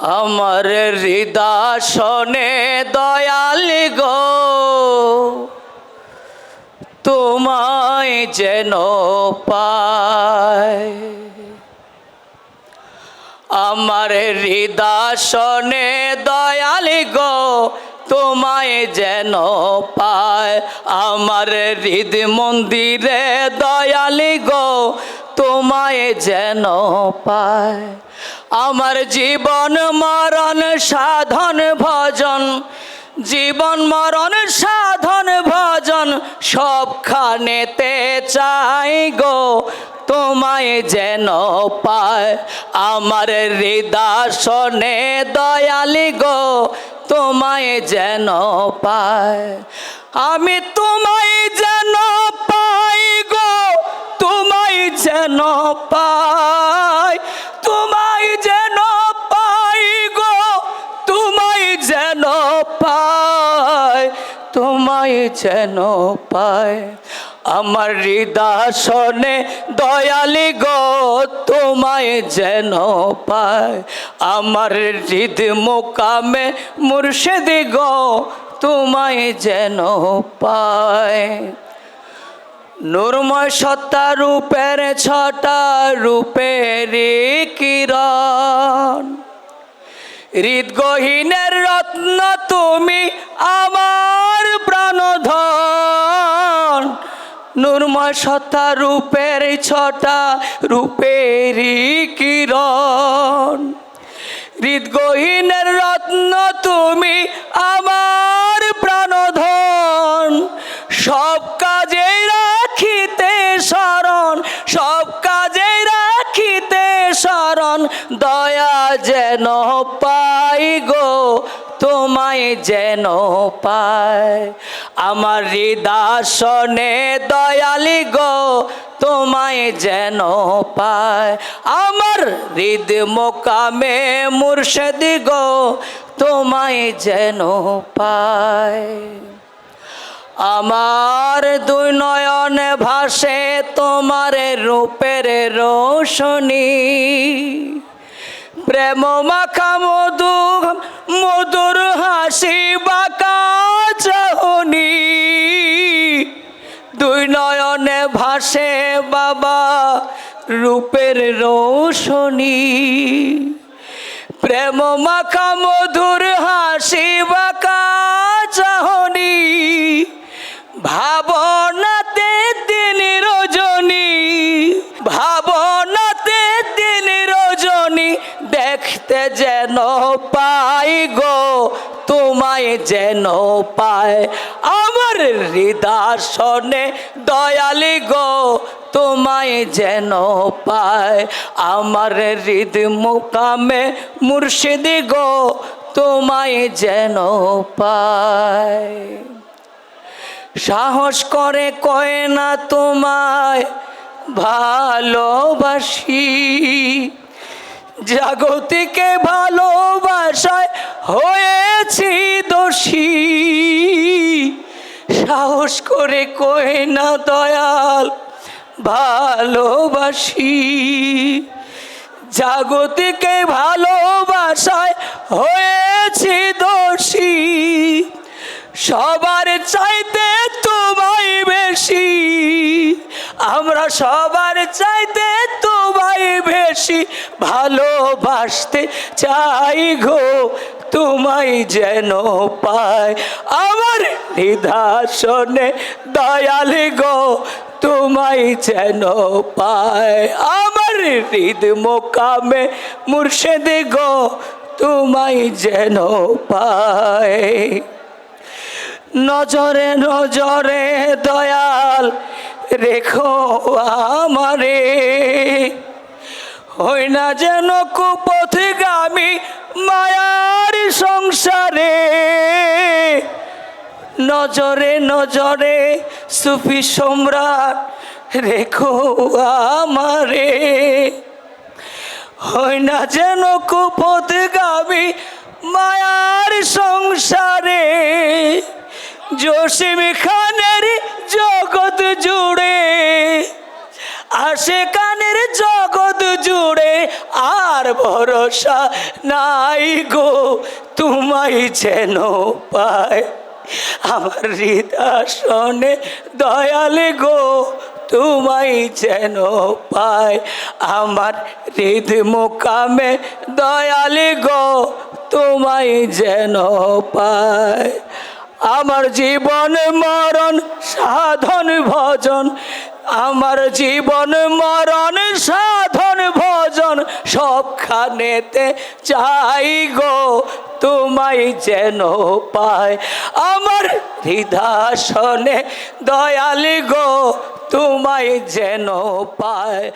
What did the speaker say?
আমার হৃদাসনে দয়ালি গো। তোমায় যেন পায়। আমার হৃদাসনে দয়ালি গো, তোমায় যেন পায়। আমার হৃদ মন্দিরে দয়ালি গো তোমায় যেন পায়। আমার জীবন মরণ সাধন ভজন, জীবন মরণ সাধন ভজন, সবখানেতে চাই গো তোমায় যেন পায়। আমার হৃদাসনে দয়ালি গো তোমায় যেন পায়। আমি তোমায় যেন পাই, তোমায় যেন পাই গো, তোমায় যেন পাই, তোমায় যেন পায় আমার হৃদাসনে দয়ালি গো, তোমায় যেন পায় আমার হৃদ মোকামে মুর্শিদি গো, তোমায় যেন পায় নুরময় সত্তা রূপের ছটা রূপের কিরণ। হৃদগহীনের রত্ন তুমি আমার প্রাণধন। নুরময় সত্তা রূপের ছটা রূপের কিরণ। হৃদগহীনের রত্ন তুমি আমার শরণ দয়া যেন পাই গো, তোমায় যেন পায় আমার হৃদাসনে দয়ালি গো, তোমায় যেন পায় আমার হৃদ মোকামে মুর্শিদি গো, তোমায় যেন পায় আমার দুই নয়নে ভাসে তোমার রূপের রোশনী। প্রেম মাখা মধু, মধুর হাসি বাঁকা চাহনি। দুই নয়নে ভাসে বাবা রূপের রোশনী। প্রেম মাখা মধুর হাসি বাঁকা চাহনি। ভাবনাতে দিন রজনী, ভাবনাতে দিন রজনী, দেখতে যেন পাই গো, তোমায় যেন পায়। আমার হৃদাসনে দয়ালি গো, তোমায় যেন পায়। আমার হৃদ মোকামে মুর্শিদি গো, তোমায় যেন পায়। সাহস করে কয় না তোমায় ভালোবাসি। জাগতিকে ভালোবাসায় হয়েছি দোষী। সাহস করে কয় না দয়াল ভালোবাসি। জাগতিকে ভালোবাসায় হয়েছি সবার চাইতে তোমায় বেশি, আমরা সবার চাইতে তোমায় বেশি ভালোবাসতে চাই গো, তোমায় যেন পায় আমার নিদাসনে দয়াল গো, তোমায় যেন পায় আমার হৃদ মোকামে মুর্শিদি গো, তোমায় যেন পায় নজরে নজরে দয়াল রেখো আমারে। হই না যেন কুপথগামী মায়ার সংসারে। নজরে নজরে সুফি সম্রাট রেখো আমারে। হয় না যেন কুপথগামী মায়ার সংসারে। জসিম খানের জগৎ জুড়ে আশে কানের জগৎ জুড়ে আর আর ভরসা নাই গো, তোমায় যেন পায় আমার হৃদাসনে দয়ালে গো, তোমায় যেন পায় আমার হৃদ মোকামে দয়ালে গো, তোমায় যেন পায় আমার জীবন মরণ সাধন ভজন, আমার জীবন মরণ সাধন ভজন, সবখানেতে চাই গো তোমায় যেন পায় আমার হৃদাসনে দয়ালি গো তোমায় যেন পায়